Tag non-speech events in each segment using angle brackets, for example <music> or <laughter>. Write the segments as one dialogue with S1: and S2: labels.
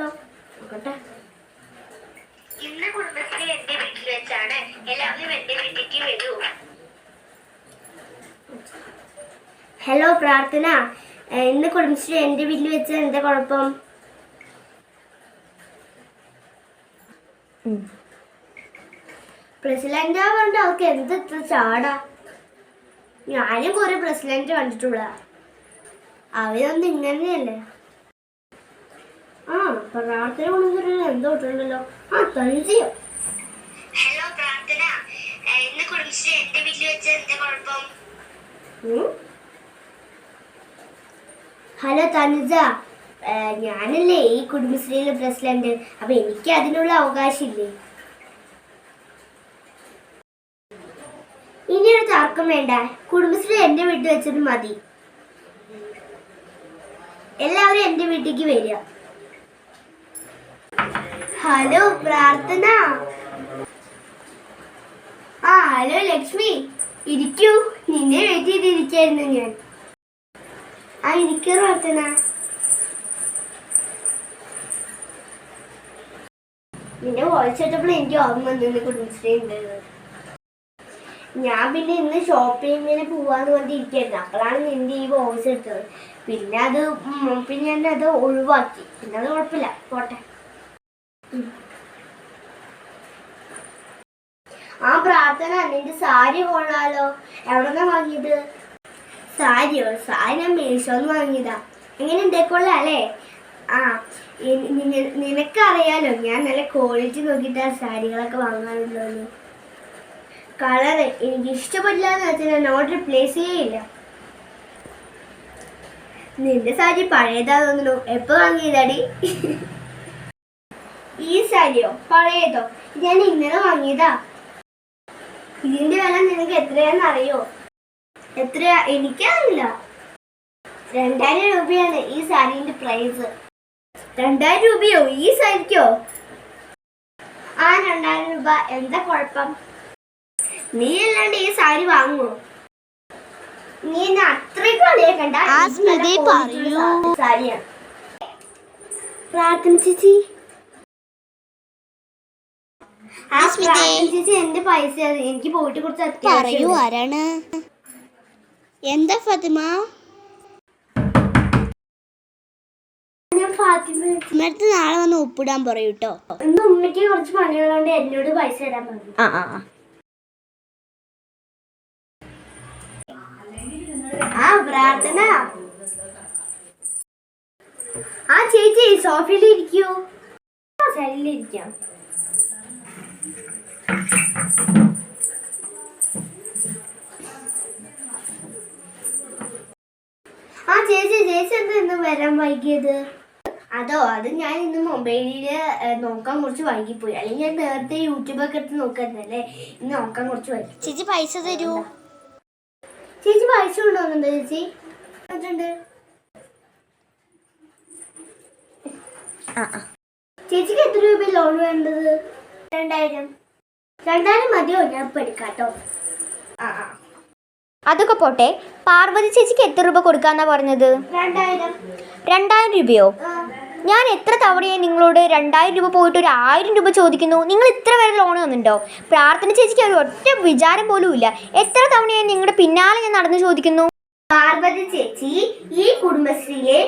S1: നോക്കട്ടെ.
S2: ഇന്ന് കുടുംബശ്രീ എന്റെ വീട്ടിൽ വെച്ചാണ്. എല്ലാവരും എന്റെ വീട്ടിലേക്ക് വരൂ.
S1: ഹലോ പ്രാർത്ഥന. ഇന്ന് കുടുംബശ്രീ എന്റെ വീട്ടിൽ വെച്ച് എന്താ കുഴപ്പം? പ്രസിഡന്റ് ആവണ്ട അവർക്ക് എന്ത് ഇത്ര ചാടാ? ഞാനും കുറെ പ്രസിഡന്റ് കണ്ടിട്ടുള്ള അവരൊന്നും ഇങ്ങനെയല്ലേ? പ്രാർത്ഥന കൊണ്ടുവന്നിട്ട് എന്തോ ഇട്ടുണ്ടല്ലോ ആ തഞ്ചിയോ
S2: ഹലോ പ്രാർത്ഥന. ഇന്ന് കുടുംബശ്രീ എന്റെ വീട്ടിൽ വെച്ച എന്താ കുഴപ്പം?
S1: ഹലോ തനുജ. ഞാനല്ലേ ഈ കുടുംബശ്രീയിലെ പ്രസിഡന്റ്. അപ്പൊ എനിക്ക് അതിനുള്ള അവകാശമില്ലേ? ഇനിയൊരു തർക്കം വേണ്ട. കുടുംബശ്രീ എന്റെ വീട്ടിൽ വെച്ചിട്ട് മതി. എല്ലാവരും എന്റെ വീട്ടിലേക്ക് വരിക. ഹലോ പ്രാർത്ഥന. ആ ഹലോ ലക്ഷ്മി. ഇരിക്കൂ. നിന്നെ വെയിറ്റ് ചെയ്തിരിക്കായിരുന്നു ഞാൻ. ആ ഇരിക്കൂ പ്രാർത്ഥന. നിന്റെ വോയിസ് കേട്ടപ്പോൾ എനിക്ക് ഓർമ്മ വന്നു കുടുംബശ്രീ ഞാൻ പിന്നെ ഇന്ന് ഷോപ്പിങ്ങിന് പോവാന്ന് പറഞ്ഞിരിക്കായിരുന്നു. അപ്പോഴാണ് നിന്റെ ഈ വോയിസ് എടുത്തത്. പിന്നെ അത് പിന്നെ ഞാൻ അത് ഒഴിവാക്കി. പിന്നെ അത് കുഴപ്പമില്ല. പോട്ടെ. ആ പ്രാർത്ഥന നിന്റെ സാരി കൊള്ളാലോ. എവിടെന്നാ വാങ്ങിയത്? സാരിയോ? സാരി ഞാൻ മേശോന്ന് വാങ്ങിയതാ. എങ്ങനെ കൊള്ളാം അല്ലേ ആ നിനക്കറിയാലോ ഞാൻ നല്ല ക്വാളിറ്റി നോക്കിയിട്ടാ സാരികളൊക്കെ വാങ്ങാറുള്ളൂ കളറ് എനിക്ക് ഇഷ്ടപ്പെട്ടില്ല എന്ന് വെച്ചാൽ ഞാൻ ഓർഡർ പ്ലേസ് ചെയ്യില്ല നിന്റെ സാരി പഴയതാ തോന്നുന്നു. എപ്പോ വാങ്ങിയതാടി? <laughs> ഈ സാരിയോ? പഴയതോ ഞാൻ ഇന്നലെ വാങ്ങിയതാ. ഇതിന്റെ വില നിനക്ക് എത്രയാന്ന് അറിയോ? എത്രയാ? എനിക്കറിയില്ല. രണ്ടായിരം രൂപയാണ് ഈ സാരീന്റെ പ്രൈസ് രണ്ടായിരം രൂപയോ? ഈ സാരിക്കോ? ആ രണ്ടായിരം രൂപ. എന്താ കുഴപ്പം? നീ അല്ലാണ്ട് ഈ സാരി വാങ്ങുമോ നീ എന്നെ അത്രയ്ക്ക് കളിയാക്കണ്ട. സാരിയാണ്. പ്രാർത്ഥന ചേച്ചി. ചേച്ചി എന്റെ പൈസ എനിക്ക് പോയിട്ട് കുറച്ച്
S3: പറയൂ ആരാണ്? എന്താ ഫാത്തിമ?
S1: ഫാത്തിമ
S3: നാളെ വന്ന് ഒപ്പിടാൻ പറയൂ കേട്ടോ
S1: ഇന്ന് ഉമ്മയ്ക്ക് കുറച്ച് പണികളുണ്ട് എന്നോട് പൈസ തരാൻ പറഞ്ഞു.
S3: ആ ആ ആ.
S1: ആ പ്രാർത്ഥന. ആ ചേച്ചി സോഫയിൽ ഇരിക്കൂ ആ ചേച്ചി ചേച്ചി എന്താ ഇന്ന് വരാൻ വൈകിയത്? അതോ അത് ഞാൻ ഇന്ന് മൊബൈലിൽ നോക്കാൻ കുറച്ച് വൈകിപ്പോയി. അല്ലെങ്കിൽ ഞാൻ നേരത്തെ യൂട്യൂബൊക്കെ എടുത്ത് നോക്കായിരുന്നല്ലേ? ഇന്ന് നോക്കാൻ കുറച്ച് വൈകി
S3: ചേച്ചി പൈസ തരൂ.
S1: ചേച്ചി പൈസ കൊണ്ടുവന്നുണ്ടോ ചേച്ചി? ചേച്ചിക്ക് എത്ര രൂപ ലോൺ വേണ്ടത്? രണ്ടായിരം. രണ്ടായിരം മതിയോ? ഞാൻ ഇപ്പൊ എടുക്കാട്ടോ ആ ആ.
S4: അതൊക്കെ പോട്ടെ. പാർവതി ചേച്ചിക്ക് എത്ര രൂപ കൊടുക്കാന്നാ പറഞ്ഞത്?
S1: രണ്ടായിരം.
S4: രൂപയോ? ഞാൻ എത്ര തവണയായി നിങ്ങളോട് രണ്ടായിരം രൂപ പോയിട്ട് ഒരു ആയിരം രൂപ ചോദിക്കുന്നു? നിങ്ങൾ ഇത്ര വരെ ലോൺ തന്നിട്ടുണ്ടോ? പ്രാർത്ഥന ചേച്ചിക്ക് ഒരു ഒറ്റ വിചാരം പോലും ഇല്ല. എത്ര തവണയായി നിങ്ങളുടെ പിന്നാലെ ഞാൻ നടന്നു ചോദിക്കുന്നു?
S1: പാർവതി ചേച്ചി ഈ കുടുംബശ്രീയിലെ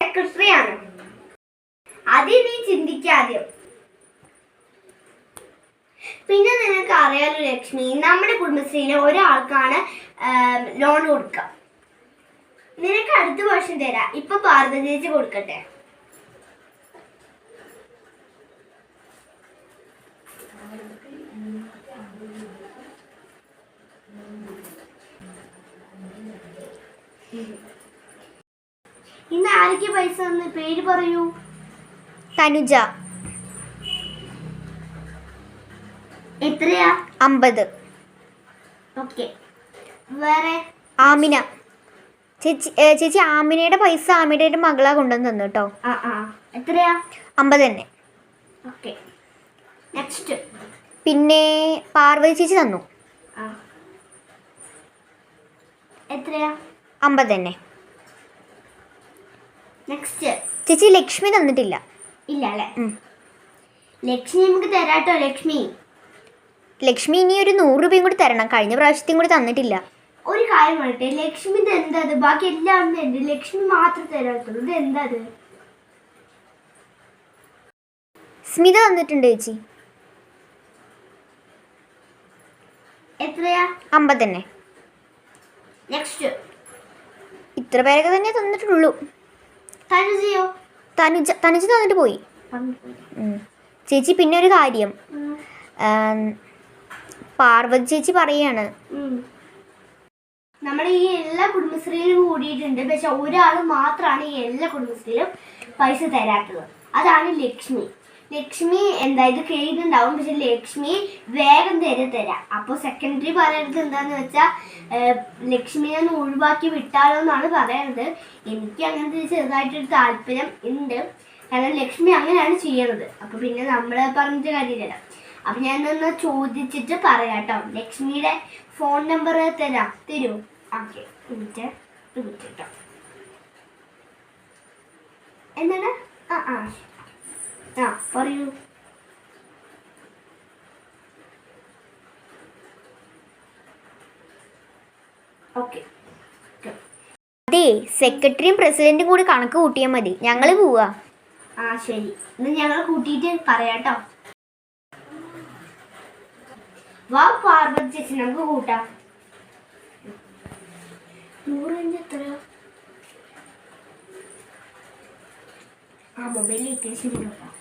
S1: സെക്രട്ടറി ആണ്. അത് നീ ചിന്തിക്കാദ്യം പിന്നെ നിനക്ക് അറിയാലോ ലക്ഷ്മി നമ്മുടെ കുടുംബശ്രീയിലെ ഒരാൾക്കാണ് ലോൺ കൊടുക്കുക നിനക്ക് അടുത്ത വർഷം തരാം. ഇപ്പൊ പാർവതി ചേച്ചി കൊടുക്കട്ടെ. ഇന്ന് ആരൊക്കെ പൈസ പേര് പറയൂ.
S4: തനുജ.
S1: എത്രയാ?
S4: അമ്പത്.
S1: ഓക്കെ. വേറെ?
S4: ആമിന. ചേച്ചി ഏ, ചേച്ചി ആമിനയുടെ പൈസ ആമിനയുടെ മകളാ കൊണ്ടുവന്ന് തന്നു കേട്ടോ.
S1: ആ ആ. എത്രയാ?
S4: അമ്പത് തന്നെ.
S1: ഓക്കെ. നെക്സ്റ്റ്.
S4: പിന്നെ പാർവതി ചേച്ചി തന്നു.
S1: ആ. എത്രയാ?
S4: അമ്പത് തന്നെ.
S1: നെക്സ്റ്റ്.
S4: ചേച്ചി ലക്ഷ്മി തന്നിട്ടില്ല.
S1: ഇല്ല അല്ലേ?
S4: ഉം.
S1: ലക്ഷ്മി നമുക്ക് തരാട്ടോ ലക്ഷ്മി.
S4: ലക്ഷ്മി ഇനി ഒരു നൂറ് രൂപയും കൂടി തരണം. കഴിഞ്ഞ പ്രാവശ്യത്തെയും കൂടി തന്നിട്ടില്ല.
S1: ഒരു കാര്യം പറയട്ടെ. ലക്ഷ്മി ഇത് എന്താ ബാക്കി എല്ലാം ഉണ്ട്. ലക്ഷ്മി മാത്രം തരാത്തുള്ളൂ. ഇത് എന്താ
S4: സ്മിത തന്നിട്ടുണ്ട് ചേച്ചി.
S1: എത്രയാ?
S4: അമ്പത് തന്നെ.
S1: നെക്സ്റ്റ്
S4: ഇത്ര പേരൊക്കെ തന്നെ തന്നിട്ടുള്ളൂ.
S1: തനുജയോ?
S4: തനുജ തനുജ തന്നിട്ട് പോയി. ചേച്ചി പിന്നെ ഒരു കാര്യം. പാർവതി ചേച്ചി പറയാണ്.
S1: നമ്മുടെ ഈ എല്ലാ കുടുംബശ്രീയിലും കൂടിയിട്ടുണ്ട്. പക്ഷെ ഒരാൾ മാത്രമാണ് ഈ എല്ലാ കുടുംബശ്രീയിലും പൈസ തരാത്തത്. അതാണ് ലക്ഷ്മി. ലക്ഷ്മി എന്താ ഇത് കേട്ടിട്ടുണ്ടാവും പക്ഷെ ലക്ഷ്മി വേഗം തരെ തരാം. അപ്പോൾ സെക്കൻഡറി പറയുന്നത് എന്താന്ന് വെച്ചാൽ ലക്ഷ്മിയെ ഒന്ന് ഒഴിവാക്കി വിട്ടാലോ എന്നാണ് പറയുന്നത്. എനിക്ക് അങ്ങനത്തെ ചെറുതായിട്ടൊരു താല്പര്യം ഉണ്ട്. കാരണം ലക്ഷ്മി അങ്ങനെയാണ് ചെയ്യുന്നത്. അപ്പോൾ പിന്നെ നമ്മൾ പറഞ്ഞിട്ട് കാര്യമില്ലല്ലോ. അപ്പം ഞാനൊന്ന് ചോദിച്ചിട്ട് പറയാം കേട്ടോ ലക്ഷ്മിയുടെ ഫോൺ നമ്പർ തരാം. തരൂ. ഓക്കെ. എന്നിട്ട് കേട്ടോ എന്താണ്? ആ ആ. ആ പറയൂ. ഓക്കെ.
S4: അതെ സെക്രട്ടറിയും പ്രസിഡന്റും കൂടി കണക്ക് കൂട്ടിയാൽ മതി. ഞങ്ങൾ പോവാ.
S1: ആ ശരി. ഇന്ന് ഞങ്ങൾ കൂട്ടിയിട്ട് പറയാട്ടോ. പാർവതി ചേച്ചി നമുക്ക് കൂട്ടാം. നൂറിന്റെ എത്രയോ ആ മൊബൈലിൽ നോക്കാം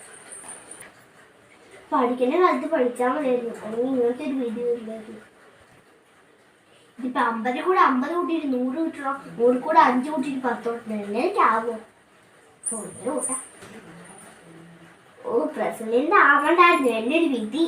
S1: പഠിക്കുന്ന കാലത്ത് പഠിച്ചാൽ മതിയായിരുന്നു. അല്ലെങ്കിൽ ഇങ്ങനത്തെ ഒരു വീഡിയോ ഇല്ലായിരുന്നു. ഇതിപ്പോ അമ്പത് കൂടെ അമ്പത് കൂട്ടിയിട്ട് നൂറ് കിട്ടണം. നൂറ് കൂടെ അഞ്ച് കൂട്ടിയിട്ട് പത്ത്. കൂട്ടണം എങ്ങനെയൊക്കെയാവോ ഓ കൂട്ടാം. ഓ പ്രസിഡന്റ് ആവണ്ടായിരുന്നു എന്റെ ഒരു വിധി.